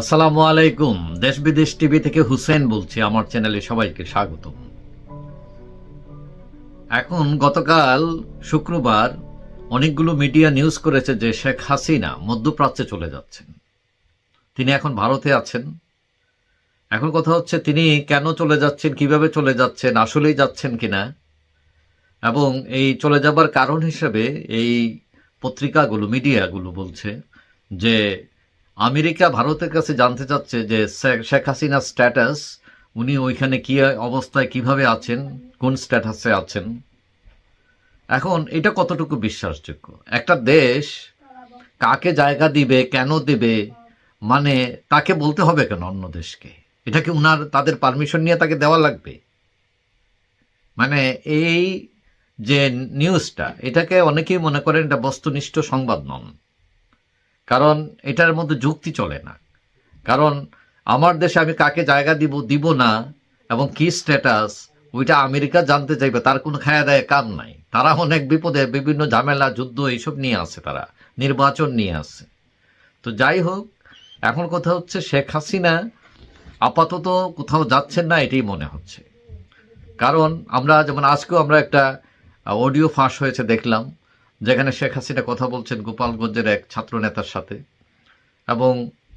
আসসালামু আলাইকুম। দেশ বিদেশ টিভি থেকে হুসেন বলছি, আমার চ্যানেলে সবাইকে স্বাগত এখন গতকাল শুক্রবার অনেকগুলো মিডিয়া নিউজ করেছে যে শেখ হাসিনা মধ্যপ্রাচ্যে চলে যাচ্ছেন। তিনি এখন ভারতে আছেন। এখন কথা হচ্ছে, তিনি কেন চলে যাচ্ছেন, কীভাবে চলে যাচ্ছেন, আসলেই যাচ্ছেন কিনা? এবং এই চলে যাবার কারণ হিসেবে এই পত্রিকাগুলো, মিডিয়াগুলো বলছে যে আমেরিকা ভারতের কাছে জানতে চাচ্ছে যে শেখ হাসিনার স্ট্যাটাস উনি ওইখানে কি অবস্থায় কীভাবে আছেন, কোন স্ট্যাটাসে আছেন? এখন এটা কতটুকু বিশ্বাসযোগ্য? একটা দেশ কাকে জায়গা দিবে, কেন দেবে মানে তাকে বলতে হবে কেন অন্য দেশকে? এটা কি উনার তাদের পারমিশন নিয়ে তাকে দেওয়া লাগবে? মানে এই যে নিউজটা এটাকে অনেকেই মনে করেন এটা বস্তুনিষ্ঠ সংবাদ নন। কারণ এটার মধ্যে যুক্তি চলে না। কারণ আমার দেশে আমি কাকে জায়গা দিব দিব না, এবং কি স্ট্যাটাস ওইটা আমেরিকা জানতে চাইবে, তার কোনো খায়া দেয় কাম নাই। তারা অনেক বিপদে, বিভিন্ন ঝামেলা, যুদ্ধ, এইসব নিয়ে আছে তারা, নির্বাচন নিয়ে আছে। তো যাই হোক, এখন কথা হচ্ছে শেখ হাসিনা আপাতত কোথাও যাচ্ছেন না, এটাই মনে হচ্ছে। কারণ আমরা, যেমন আজকেও আমরা একটা অডিও ফাঁস হয়েছে দেখলাম। যেখানে শেখ হাসিনা কথা বলছেন গোপালগঞ্জের এক ছাত্র নেতার সাথে। এবং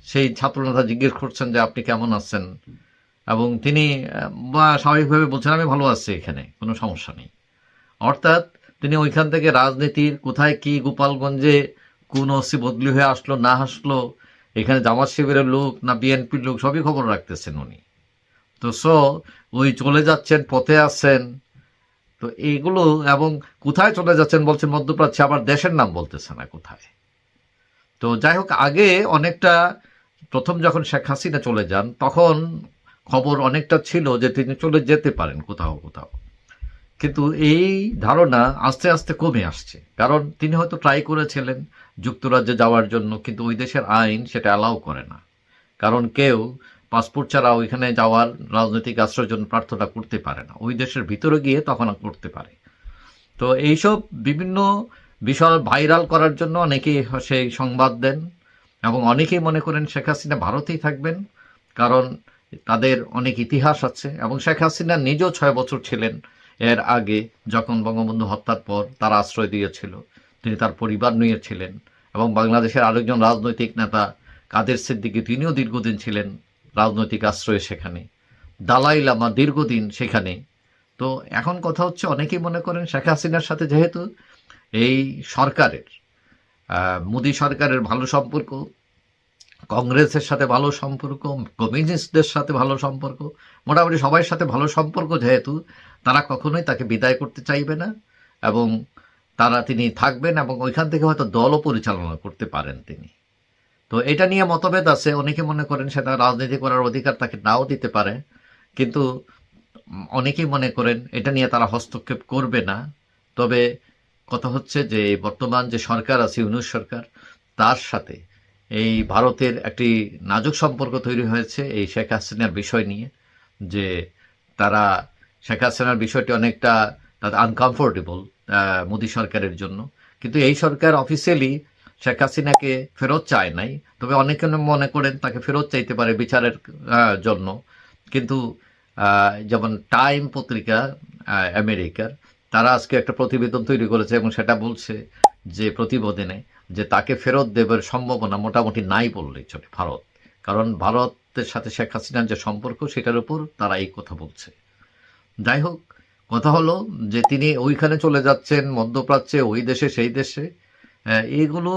সেই ছাত্রনেতা জিজ্ঞেস করছেন যে আপনি কেমন আছেন? এবং তিনি বা স্বাভাবিকভাবে বলছেন, আমি ভালো আছি এখানে, কোনো সমস্যা নেই। অর্থাৎ তিনি ওইখান থেকে রাজনীতির কোথায় কি গোপালগঞ্জে কোন ওসি বদলি হয়ে আসলো, না আসলো, এখানে জামাত শিবিরের লোক না বিএনপির লোক, সবই খবর রাখতেছেন উনি। তো সো ওই চলে যাচ্ছেন, পথে আছেন তো এইগুলো এবং কোথায় চলে যাচ্ছেন বলছেন মধ্যপ্রাচ্যে, আবার দেশের নাম বলতেছে না কোথায়? তো যাই হোক, আগে অনেকটা, প্রথম যখন শেখ হাসিনা চলে যান, তখন খবর অনেকটা ছিল যে তিনি চলে যেতে পারেন কোথাও কোথাও। কিন্তু এই ধারণা আস্তে আস্তে কমে আসছে। কারণ তিনি হয়তো ট্রাই করেছিলেন যুক্তরাজ্যে যাওয়ার জন্য, কিন্তু ওই দেশের আইন সেটা অ্যালাউ করে না। কারণ কেউ পাসপোর্ট ছাড়া ওইখানে যাওয়ার রাজনৈতিক আশ্রয়ের জন্য প্রার্থনা করতে পারে না। ওই দেশের ভিতরে গিয়ে তখন করতে পারে। তো এইসব বিভিন্ন বিষয় ভাইরাল করার জন্য অনেকেই সেই সংবাদ দেন এবং অনেকেই মনে করেন শেখ হাসিনা ভারতেই থাকবেন, কারণ তাদের অনেক ইতিহাস আছে এবং শেখ হাসিনা নিজেও ছয় বছর ছিলেন এর আগে যখন বঙ্গবন্ধু হত্যার পর তারা আশ্রয় দিয়েছিল। তিনি তার পরিবার নিয়েছিলেন এবং বাংলাদেশের আরেকজন রাজনৈতিক নেতা কাদের সিদ্দিকী, তিনিও দীর্ঘদিন ছিলেন রাজনৈতিক আশ্রয় সেখানে, দালাই লামা দীর্ঘদিন সেখানে। তো এখন কথা হচ্ছে, অনেকেই মনে করেন শেখ হাসিনার সাথে যেহেতু এই সরকারের মোদী সরকারের ভালো সম্পর্ক, কংগ্রেসের সাথে ভালো সম্পর্ক, কমিউনিস্টদের সাথে ভালো সম্পর্ক, মোটামুটি সবার সাথে ভালো সম্পর্ক যেহেতু, তারা কখনোই তাকে বিদায় করতে চাইবে না এবং তারা তিনি থাকবেন এবং ওইখান থেকে হয়তো দলও পরিচালনা করতে পারেন তিনি। তো এটা নিয়ে মতভেদ আছে। অনেকে মনে করেন সেটা রাজনীতি করার অধিকার তাকে নাও দিতে পারে। কিন্তু অনেকেই মনে করেন এটা নিয়ে তারা হস্তক্ষেপ করবে না। তবে কথা হচ্ছে যে বর্তমান যে সরকার আছে, ইউনুস সরকার, তার সাথে এই ভারতের একটি নাজুক সম্পর্ক তৈরি হয়েছে এই শেখ হাসিনার বিষয় নিয়ে, যে তারা শেখ হাসিনার বিষয়টি অনেকটা তাদের আনকমফোর্টেবল মোদী সরকারের জন্য। কিন্তু এই সরকার অফিসিয়ালি শেখ হাসিনাকে ফেরত চায় নাই। তবে অনেকে মনে করেন তাকে ফেরত চাইতে পারে বিচারের জন্য। কিন্তু যেমন টাইম পত্রিকা আমেরিকার, তারা আজকে একটা প্রতিবেদন তৈরি করেছে এবং সেটা বলছে যে প্রতিবেদনে যে তাকে ফেরত দেবার সম্ভাবনা মোটামুটি নাই বললেই চলে ভারত। কারণ ভারতের সাথে শেখ হাসিনার যে সম্পর্ক, সেটার উপর তারা এই কথা বলছে। যাই হোক, কথা হলো যে তিনি ওইখানে চলে যাচ্ছেন মধ্যপ্রাচ্যে, ওই দেশে, সেই দেশে। এগুলো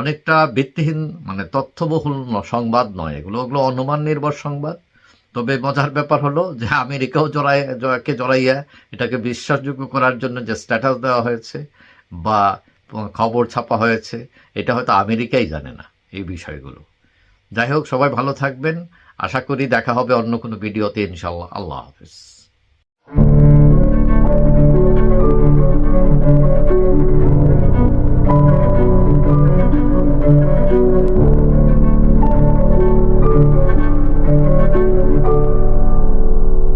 অনেকটা ভিত্তিহীন মানে তথ্যবহুল সংবাদ নয়। এগুলো ওগুলো অনুমান নির্ভর সংবাদ। তবে মজার ব্যাপার হলো যে আমেরিকাও জড়াই কে জড়াইয়া এটাকে বিশ্বাসযোগ্য করার জন্য যে স্ট্যাটাস দেওয়া হয়েছে বা খবর ছাপা হয়েছে, এটা হয়তো আমেরিকাই জানে না এই বিষয়গুলো। যাই হোক, সবাই ভালো থাকবেন। আশা করি দেখা হবে অন্য কোনো ভিডিওতে ইনশাল্লাহ আল্লাহ হাফিজ।